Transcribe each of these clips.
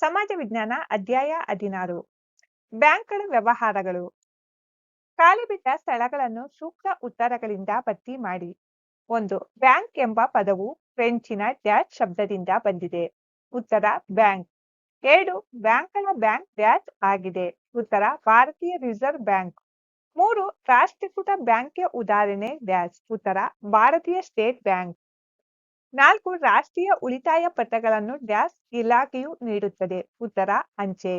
ಸಮಾಜ ವಿಜ್ಞಾನ ಅಧ್ಯಾಯ ಹದಿನಾರು. ಬ್ಯಾಂಕ್ಗಳ ವ್ಯವಹಾರಗಳು. ಖಾಲಿ ಬಿಟ್ಟ ಸ್ಥಳಗಳನ್ನು ಸೂಕ್ತ ಉತ್ತರಗಳಿಂದ ಭರ್ತಿ ಮಾಡಿ. ಒಂದು, ಬ್ಯಾಂಕ್ ಎಂಬ ಪದವು ಫ್ರೆಂಚಿನ ಡ್ಯಾಶ್ ಶಬ್ದದಿಂದ ಬಂದಿದೆ. ಉತ್ತರ, ಬ್ಯಾಂಕ್. ಎರಡು, ಬ್ಯಾಂಕ್ಗಳ ಬ್ಯಾಂಕ್ ಡ್ಯಾಶ್ ಆಗಿದೆ. ಉತ್ತರ, ಭಾರತೀಯ ರಿಸರ್ವ್ ಬ್ಯಾಂಕ್. ಮೂರು, ರಾಷ್ಟ್ರೀಕೃತ ಬ್ಯಾಂಕ್ಗೆ ಉದಾಹರಣೆ ಡ್ಯಾಶ್. ಉತ್ತರ, ಭಾರತೀಯ ಸ್ಟೇಟ್ ಬ್ಯಾಂಕ್. ನಾಲ್ಕು ರಾಷ್ಟ್ರೀಯ ಉಳಿತಾಯ ಪತ್ರಗಳನ್ನು ಡ್ಯಾಶ್ ಇಲಾಖೆಯು ನೀಡುತ್ತದೆ. ಉತ್ತರ, ಅಂಚೆ.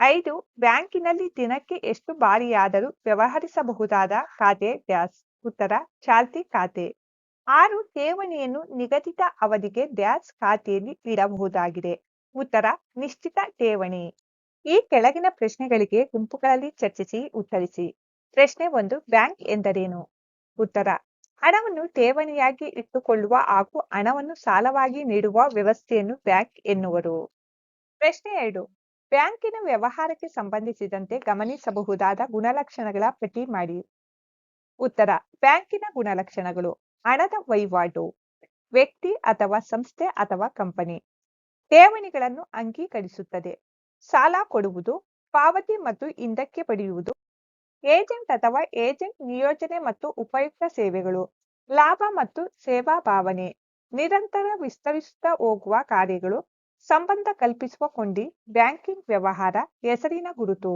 ಐದು, ಬ್ಯಾಂಕಿನಲ್ಲಿ ದಿನಕ್ಕೆ ಎಷ್ಟು ಬಾರಿಯಾದರೂ ವ್ಯವಹರಿಸಬಹುದಾದ ಖಾತೆ ಡ್ಯಾಸ್. ಉತ್ತರ, ಚಾಲ್ತಿ ಖಾತೆ. ಆರು, ಠೇವಣಿಯನ್ನು ನಿಗದಿತ ಅವಧಿಗೆ ಡ್ಯಾಶ್ ಖಾತೆಯಲ್ಲಿ ಇಡಬಹುದಾಗಿದೆ. ಉತ್ತರ, ನಿಶ್ಚಿತ ಠೇವಣಿ. ಈ ಕೆಳಗಿನ ಪ್ರಶ್ನೆಗಳಿಗೆ ಗುಂಪುಗಳಲ್ಲಿ ಚರ್ಚಿಸಿ, ಉತ್ತರಿಸಿ. ಪ್ರಶ್ನೆ ಒಂದು, ಬ್ಯಾಂಕ್ ಎಂದರೇನು? ಉತ್ತರ ಹಣವನ್ನು ಠೇವಣಿಯಾಗಿ ಇಟ್ಟುಕೊಳ್ಳುವ ಹಾಗೂ ಹಣವನ್ನು ಸಾಲವಾಗಿ ನೀಡುವ ವ್ಯವಸ್ಥೆಯನ್ನು ಬ್ಯಾಂಕ್ ಎನ್ನುವರು. ಪ್ರಶ್ನೆ ಎರಡು, ಬ್ಯಾಂಕಿನ ವ್ಯವಹಾರಕ್ಕೆ ಸಂಬಂಧಿಸಿದಂತೆ ಗಮನಿಸಬಹುದಾದ ಗುಣಲಕ್ಷಣಗಳ ಪಟ್ಟಿ ಮಾಡಿ. ಉತ್ತರ, ಬ್ಯಾಂಕಿನ ಗುಣಲಕ್ಷಣಗಳು, ಹಣದ ವಹಿವಾಟು ವ್ಯಕ್ತಿ ಅಥವಾ ಸಂಸ್ಥೆ ಅಥವಾ ಕಂಪನಿ. ಠೇವಣಿಗಳನ್ನು ಅಂಗೀಕರಿಸುತ್ತದೆ. ಸಾಲ ಕೊಡುವುದು, ಪಾವತಿ ಮತ್ತು ಹಿಂದಕ್ಕೆ ಪಡೆಯುವುದು. ಏಜೆಂಟ್ ಅಥವಾ ಏಜೆಂಟ್ ನಿಯೋಜನೆ ಮತ್ತು ಉಪಯುಕ್ತ ಸೇವೆಗಳು, ಲಾಭ ಮತ್ತು ಸೇವಾ ಭಾವನೆ, ನಿರಂತರ ವಿಸ್ತರಿಸುತ್ತಾ ಹೋಗುವ ಕಾರ್ಯಗಳು, ಸಂಬಂಧ ಕಲ್ಪಿಸುವ ಕೊಂಡಿ ಬ್ಯಾಂಕಿಂಗ್ ವ್ಯವಹಾರ ಹೆಸರಿನ ಗುರುತು.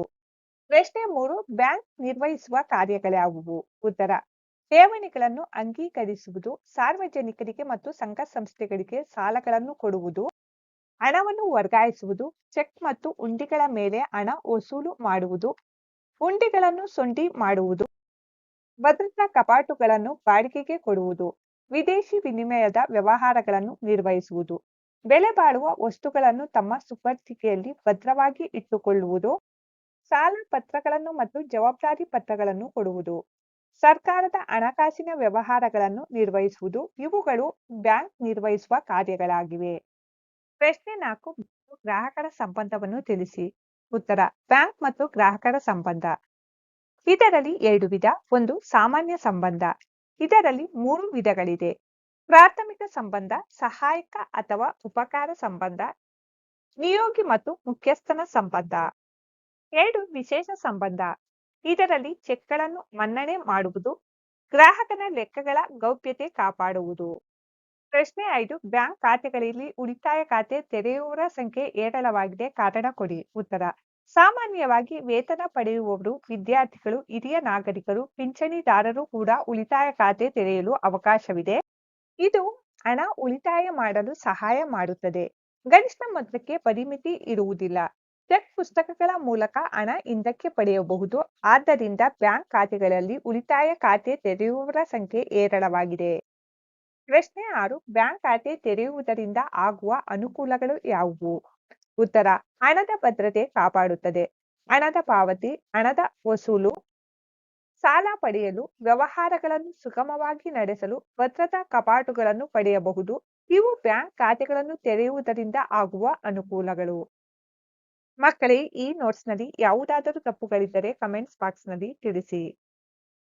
ಪ್ರಶ್ನೆ ಮೂರು, ಬ್ಯಾಂಕ್ ನಿರ್ವಹಿಸುವ ಕಾರ್ಯಗಳ್ಯಾವುವು? ಉತ್ತರ, ಠೇವಣಿಗಳನ್ನು ಅಂಗೀಕರಿಸುವುದು, ಸಾರ್ವಜನಿಕರಿಗೆ ಮತ್ತು ಸಂಘ ಸಂಸ್ಥೆಗಳಿಗೆ ಸಾಲಗಳನ್ನು ಕೊಡುವುದು, ಹಣವನ್ನು ವರ್ಗಾಯಿಸುವುದು, ಚೆಕ್ ಮತ್ತು ಹುಂಡಿಗಳ ಮೇಲೆ ಹಣ ವಸೂಲು ಮಾಡುವುದು ಉಂಡಿಗಳನ್ನು ಸೊಂಡಿ ಮಾಡುವುದು, ಭದ್ರತಾ ಕಪಾಟುಗಳನ್ನು ಬಾಡಿಗೆಗೆ ಕೊಡುವುದು, ವಿದೇಶಿ ವಿನಿಮಯದ ವ್ಯವಹಾರಗಳನ್ನು ನಿರ್ವಹಿಸುವುದು, ಬೆಲೆ ಬಾಳುವ ವಸ್ತುಗಳನ್ನು ತಮ್ಮ ಸುಪರ್ದಿಗೆಯಲ್ಲಿ ಭದ್ರವಾಗಿ ಇಟ್ಟುಕೊಳ್ಳುವುದು, ಸಾಲ ಪತ್ರಗಳನ್ನು ಮತ್ತು ಜವಾಬ್ದಾರಿ ಪತ್ರಗಳನ್ನು ಕೊಡುವುದು, ಸರ್ಕಾರದ ಹಣಕಾಸಿನ ವ್ಯವಹಾರಗಳನ್ನು ನಿರ್ವಹಿಸುವುದು, ಇವುಗಳು ಬ್ಯಾಂಕ್ ನಿರ್ವಹಿಸುವ ಕಾರ್ಯಗಳಾಗಿವೆ. ಪ್ರಶ್ನೆ ನಾಲ್ಕು ಗ್ರಾಹಕರ ಸಂಬಂಧವನ್ನು ತಿಳಿಸಿ. ಉತ್ತರ, ಬ್ಯಾಂಕ್ ಮತ್ತು ಗ್ರಾಹಕರ ಸಂಬಂಧ. ಇದರಲ್ಲಿ ಎರಡು ವಿಧ, ಒಂದು ಸಾಮಾನ್ಯ ಸಂಬಂಧ. ಇದರಲ್ಲಿ ಮೂರು ವಿಧಗಳಿದೆ. ಪ್ರಾಥಮಿಕ ಸಂಬಂಧ, ಸಹಾಯಕ ಅಥವಾ ಉಪಕಾರ ಸಂಬಂಧ. ನಿಯೋಗಿ ಮತ್ತು ಮುಖ್ಯಸ್ಥನ ಸಂಬಂಧ. ಎರಡು ವಿಶೇಷ ಸಂಬಂಧ. ಇದರಲ್ಲಿ ಚೆಕ್ಗಳನ್ನು ಮನ್ನಣೆ ಮಾಡುವುದು, ಗ್ರಾಹಕನ ಲೆಕ್ಕಗಳ ಗೌಪ್ಯತೆ ಕಾಪಾಡುವುದು. ಪ್ರಶ್ನೆ ಐದು, ಬ್ಯಾಂಕ್ ಖಾತೆಗಳಲ್ಲಿ ಉಳಿತಾಯ ಖಾತೆ ತೆರೆಯುವವರ ಸಂಖ್ಯೆ ಏರಳವಾಗಿದೆ, ಕಾರಣ ಕೊಡಿ, ಉತ್ತರ. ಸಾಮಾನ್ಯವಾಗಿ ವೇತನ ಪಡೆಯುವವರು, ವಿದ್ಯಾರ್ಥಿಗಳು, ಹಿರಿಯ ನಾಗರಿಕರು, ಪಿಂಚಣಿದಾರರು ಕೂಡ ಉಳಿತಾಯ ಖಾತೆ ತೆರೆಯಲು ಅವಕಾಶವಿದೆ. ಇದು ಹಣ ಉಳಿತಾಯ ಮಾಡಲು ಸಹಾಯ ಮಾಡುತ್ತದೆ. ಗರಿಷ್ಠ ಮೊತ್ತಕ್ಕೆ ಪರಿಮಿತಿ ಇರುವುದಿಲ್ಲ. ಚೆಕ್ ಪುಸ್ತಕಗಳ ಮೂಲಕ ಹಣ ಹಿಂದಕ್ಕೆ ಪಡೆಯಬಹುದು. ಆದ್ದರಿಂದ ಬ್ಯಾಂಕ್ ಖಾತೆಗಳಲ್ಲಿ ಉಳಿತಾಯ ಖಾತೆ ತೆರೆಯುವವರ ಸಂಖ್ಯೆ ಏರಳವಾಗಿದೆ. ಪ್ರಶ್ನೆ ಆರು, ಬ್ಯಾಂಕ್ ಖಾತೆ ತೆರೆಯುವುದರಿಂದ ಆಗುವ ಅನುಕೂಲಗಳು ಯಾವುವು? ಉತ್ತರ, ಹಣದ ಭದ್ರತೆ ಕಾಪಾಡುತ್ತದೆ. ಹಣದ ಪಾವತಿ, ಹಣದ ವಸೂಲು, ಸಾಲ ಪಡೆಯಲು, ವ್ಯವಹಾರಗಳನ್ನು ಸುಗಮವಾಗಿ ನಡೆಸಲು, ಭದ್ರತಾ ಕಪಾಟುಗಳನ್ನು ಪಡೆಯಬಹುದು. ಇವು ಬ್ಯಾಂಕ್ ಖಾತೆಗಳನ್ನು ತೆರೆಯುವುದರಿಂದ ಆಗುವ ಅನುಕೂಲಗಳು. ಮಕ್ಕಳೇ, ಈ ನೋಟ್ಸ್ನಲ್ಲಿ ಯಾವುದಾದರೂ ತಪ್ಪುಗಳಿದ್ದರೆ ಕಮೆಂಟ್ಸ್ ಬಾಕ್ಸ್ನಲ್ಲಿ ತಿಳಿಸಿ.